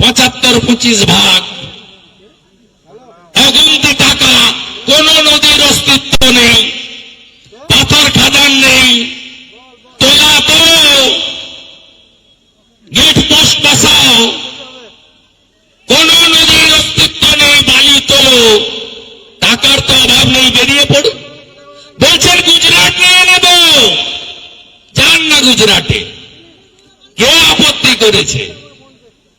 পঁচাত্তর পঁচিশ ভাগ। অগুন্তি টাকা, কোন নদীর অস্তিত্ব নেই, পাথর খাদান নেই, তোলা তো গেট পোস্ট বসাও, কোন নদীর অস্তিত্ব নেই, বালি তোলো, টাকার তো অভাব নেই, বেরিয়ে পড়ুন বলছেন, গুজরাট নিয়ে নেব যান না গুজরাটে কে আপত্তি করেছে।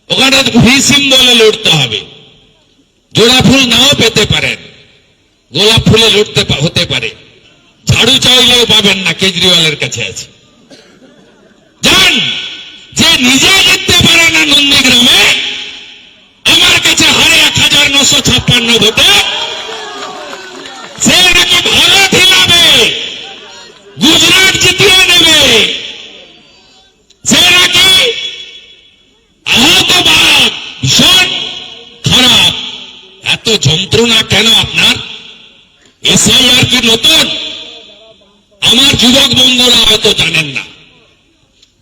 ওখানে ভিসিম বলে লড়তে হবে। জোড়া ফুল নাও পেতে পারেন। গোলাপ ফুলে লড়তে হতে পারে। ঝাড়ু চাইলেও পাবেন না, কেজরিওয়ালের কাছে আছে। জান যে নিজে জিততে পারে না নন্দীগ্রামে, আমার কাছে হারে এক হাজার নশো ছাপ্পান্ন ভোটে সে নাকি ভারত হিলাবে গুজরাট জিতিয়ে নেবে সে নাকি আহতবাদ ভীষণ খারাপ এত যন্ত্রণা কেন আপনার? এসআইআর কি নতুন? আমার যুবক বন্ধুরা হয়তো জানেন না।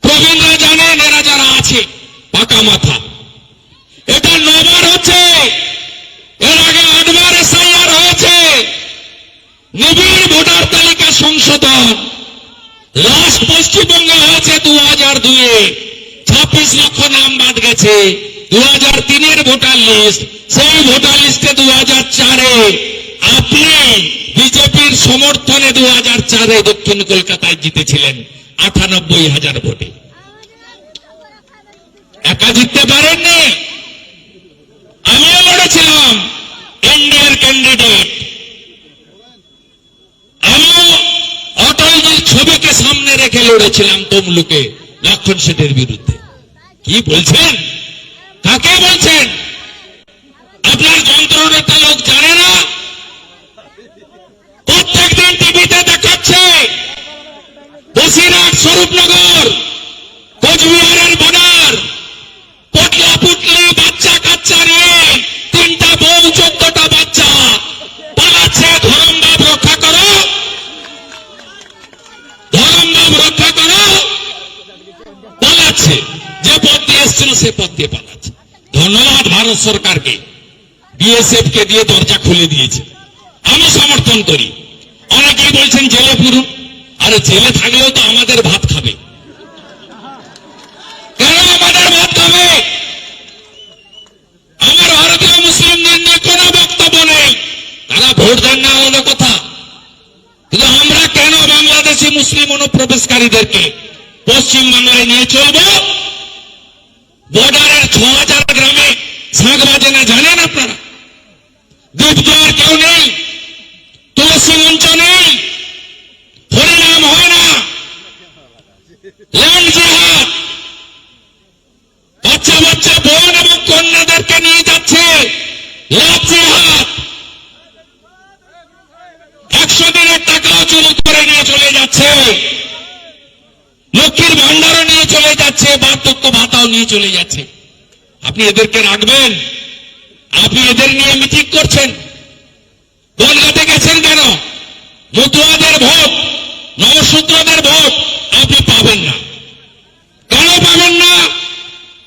প্রবীণরা জানেন, এরা যারা আছে, পাকা মাথা। এটা নবার হচ্ছে। এর আগে আটবার এসআইআর হয়েছে। নিবিড় ভোটার তালিকা সংশোধন। লাস্ট পশ্চিমবঙ্গে হয়েছে দু হাজার দুয়ে ছাব্বিশ লক্ষ নাম বাদ গেছে। দু হাজার তিনের ভোটার লিস্ট। সেই ভোটার লিস্টে দু হাজার চারে আপনি বিজেপির সমর্থনে দু হাজার চারে দক্ষিণ কলকাতায় জিতেছিলেন আটানব্বই হাজার ভোটে। একা জিততে পারেননি? আমিও লড়েছিলাম এনডিএর ক্যান্ডিডেট। আমিও অটলজির ছবিকে সামনে রেখে লড়েছিলাম তমলুকে, লক্ষণ সেটের বিরুদ্ধে। কি বলছেন? কাকে বলছেন? আপনার যন্ত্রণাটা লোক জানে না? প্রত্যেকদিন টিভিতে দেখাচ্ছে। বসিরহাট স্বরূপনগর, কোচবিহারের বর্ডার পটলা পুটলি বাচ্চা কাচ্চা নিয়ে তিনটা বউ, চোদ্দটা বাচ্চা। পালাচ্ছে, ধরমবাব রক্ষা করো। ধরমবাব রক্ষা করো। পালাচ্ছে। যে পথ দিয়ে এসছিল, সে পথ দিয়ে পালাচ্ছে। ধন্যবাদ ভারত সরকারকে। বিএসএফ কে দিয়ে দরজা খুলে দিয়েছে। আমি সমর্থন করি। অনেকেই বলছেন, জেলে পুরুন আরে, জেলে থাকলেও তো আমাদের ভাত খাবে। কেন আমাদের ভাত খাবে? আমার ভারতীয় মুসলিমদের নিয়ে বক্তব্য নেই। তারা ভোট দেন না হলো কথা। কিন্তু আমরা কেন বাংলাদেশি মুসলিম অনুপ্রবেশকারীদেরকে পশ্চিম বাংলায় নিয়ে চলবো? বর্ডারের ছ হাজার গ্রামে শাঁখ বাজে না, জানেন আপনারা? দ্বীপজোয়ার কেউ নেই, তুলসী মঞ্চ নেই হরিনাম হয় না। বাচ্চা বাচ্চা বোন এবং কন্যাদেরকে নিয়ে যাচ্ছে একশো দিনের টাকাও চুরি করে নিয়ে চলে যাচ্ছে, লক্ষ্মীর ভান্ডারও নিয়ে চলে যাচ্ছে, বার্ধক্য ভাতাও নিয়ে চলে যাচ্ছে। আপনি এদেরকে রাখবেন? আপনি এদের নিয়ে মিটিং করছেন। বনগাতে গেছেন কেন? মতুয়াদের ভোট নবসূত্রদের ভোট আপনি পাবেন না। কেন পাবেন না?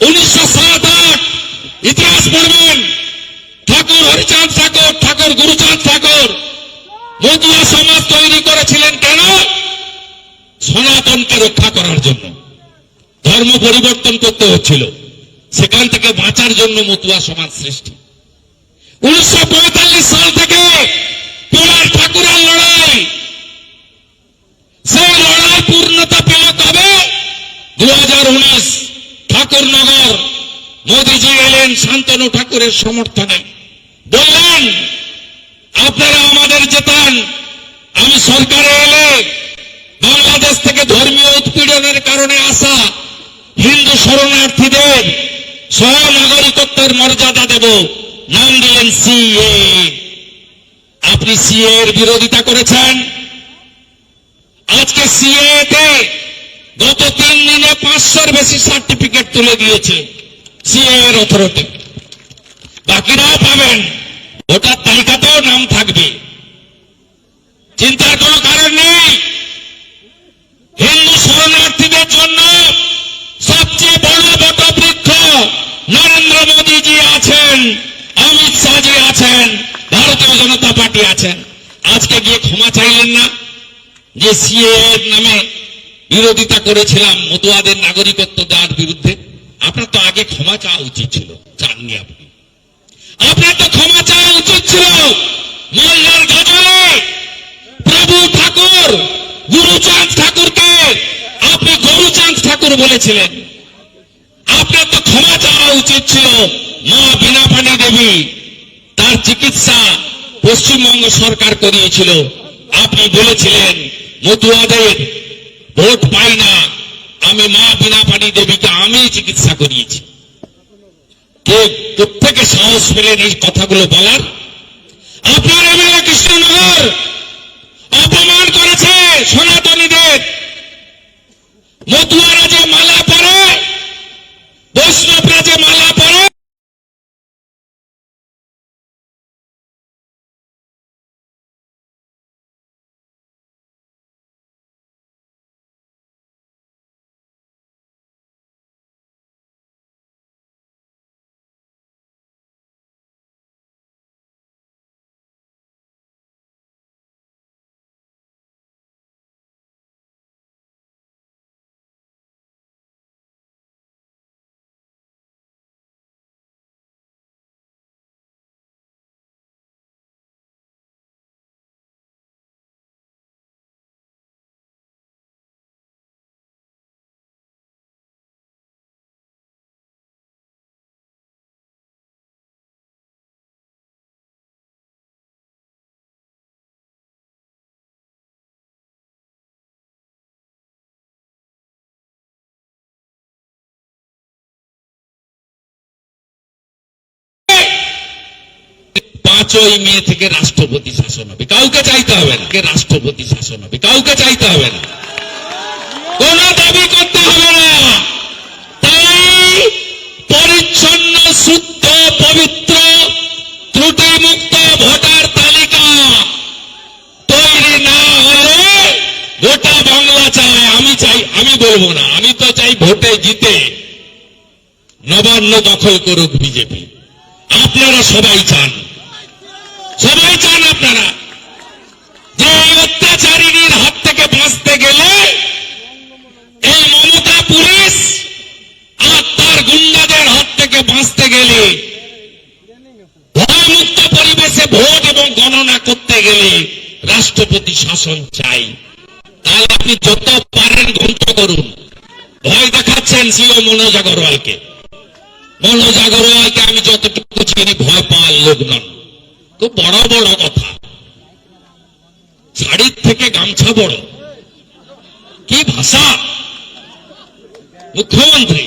উনিশশো সাত আট ইতিহাস পড়বেন। ঠাকুর হরিচাঁদ ঠাকুর ঠাকুর গুরুচাঁদ ঠাকুর মতুয়া সমাজ তৈরি করেছিলেন কেন? সনাতনকে রক্ষা করার জন্য। ধর্ম পরিবর্তন করতে হচ্ছিল। সেখান থেকে বাঁচার জন্য মতুয়া সমাজ সৃষ্টি। উনিশশো সাল থেকে পিলার ঠাকুরের লড়াই। সেই লড়াই পূর্ণতা পেল কবে? দু ঠাকুরনগর মোদীজি এলেন শান্তনু ঠাকুরের সমর্থনে। বললেন, আপনারা আমাদের জেতান। আমি সরকারে এলে বাংলাদেশ থেকে ধর্মীয় উৎপীড়নের কারণে আসা হিন্দু শরণার্থীদের সহ নাগরিকত্বের মর্যাদা দেব। নাম সিএ। আপনি সিএ এর বিরোধিতা করেছেন। আজকে সিএ তে গত তিন দিনে পাঁচশোর বেশি সার্টিফিকেট তুলে দিয়েছে সিএ এর অথরিটি বাকিরাও পাবেন। ভোটার তালিকাতেও নাম থাকবে। চিন্তার কোনো কারণ নেই। হিন্দু শরণার্থীদের জন্য সবচেয়ে বড় বটবৃক্ষ নরেন্দ্র মোদীজি আছেন। অমিত শাহজি আছেন, ভারতীয় জনতা পার্টি আছেন। আজকে গিয়ে ক্ষমা চাইলেন না। যে সিএ নামে বিরোধিতা করেছিলাম মতুয়াদের নাগরিকত্ব দেওয়ার বিরুদ্ধে, আপনার তো আগে ক্ষমা চাওয়া উচিত ছিল, চাননি আপনি। আপনার তো ক্ষমা চাওয়া উচিত ছিল। মোল্লার গজলে প্রভু ঠাকুর গুরুচাঁদ ঠাকুরকে আপনি গরুচাঁদ ঠাকুর বলেছিলেন। আপনার তো ক্ষমা চাওয়া উচিত ছিল। মা বিনাপানি দেবী, তার চিকিৎসা পশ্চিমবঙ্গ সরকার করিয়েছিল। আপনি বলেছিলেন মতুয়াদের ভোট পাই না, আমি মা বিনা বিনাপানি দেবীকে আমি চিকিৎসা করিয়েছি। কে প্রত্যেকে সাহস পেলেন এই কথাগুলো বলার? আপনার এমএলএ কৃষ্ণনগর পাঁচই মে থেকে রাষ্ট্রপতি শাসন হবে। কাউকে চাইতে হবে না। রাষ্ট্রপতি শাসন হবে? কাউকে চাইতে হবে না। কোন দাবি করতে হবে না। তাই পরিচ্ছন্ন, শুদ্ধ, পবিত্র, ত্রুটিমুক্ত ভোটার তালিকা তৈরি না হলে গোটা বাংলা চায়। আমি চাই, আমি বলব না। আমি তো চাই ভোটে জিতে নবান্ন দখল করুক বিজেপি। আপনারা সবাই চান। সবাই চান আপনারা। যে এই অত্যাচারিনীর হাত থেকে বাঁচতে গেলে এই মমতা পুলিশ আর তার গুন্ডাদের হাত থেকে বাঁচতে গেলে ভয়মুক্ত পরিবেশে ভোট এবং গণনা করতে গেলে রাষ্ট্রপতি শাসন চাই। তাই আপনি যত পারেন ধ্বংস করুন। ভয় দেখাচ্ছেন সিও মনোজ আগরওয়ালকে। মনোজ আগরওয়ালকে আমি যতটুকু চিনি, ভয় পাওয়ার লোক নন। খুব বড় বড় কথা। শাড়ির থেকে গামছা বড়। কি ভাষা? মুখ্যমন্ত্রী।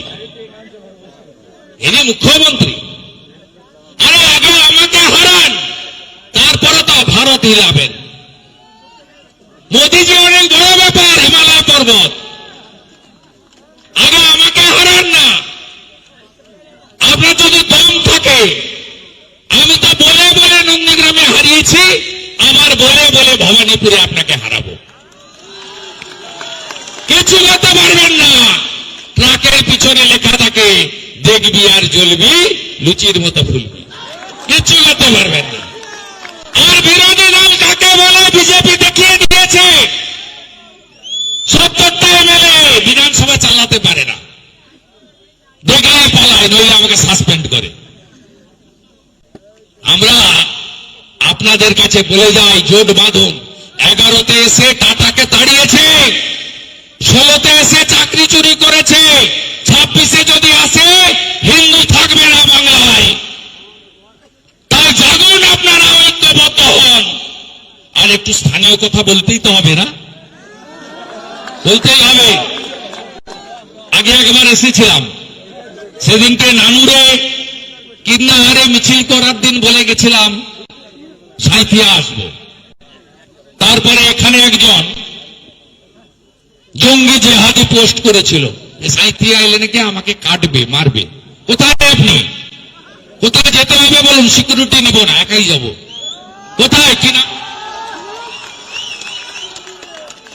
ইনি মুখ্যমন্ত্রী। আরে আগে আমাকে হারান, তারপরে তো ভারত হিলাবেন মোদিজি অনেক বড় ব্যাপার হিমালয় পর্বত আগে আমাকে হারান না আপনার যদি দম থাকে আমি তো বলে বলে নন্দীগ্রামে হারিয়েছি আবার বলে ভবানীপুরে আপনাকে হারাবো। কিছু করতে পারবেন না। ট্রাকের পিছনে লেখা থাকে, দেখবি আর জ্বলবি, লুচির মতো ফুলবি। কিছু করতে পারবেন না। আর বিরোধী দল কাকে বলে? বিজেপি দেখিয়ে দিয়েছে। সত্তরটা এমএলএ বিধানসভা চালাতে পারে না। দেখলে পালায়, নইলে আমাকে সাসপেন্ড করে। আমরা আপনাদের কাছে বলে যাই, জোট বাঁধুন। এগারোতে এসে টাটাকে তাড়িয়েছে, ষোলোতে এসে চাকরি চুরি করেছে, ছাব্বিশে যদি আসে, হিন্দু থাকবে না বাংলায়। তাই জাগুন আপনারা ঐক্যবদ্ধ হন। আর একটু স্থানীয় কথা বলতেই তো হবে না? বলতেই হবে। আগে একবার এসেছিলাম। সেদিনকে নানুরে কিন্নাহারে মিছিল করার দিন বলে গেছিলাম সাঁথিয়া আসব। তারপরে এখানে একজন। জঙ্গি জেহাদি পোস্ট করেছিল। যে আইলে নাকি আমাকে কাটবে, মারবে? কোথায় আপনি? কোথায় যেতে হবে বলুন? সিকিউরিটি নিব না, একাই যাব। কোথায়? কিনা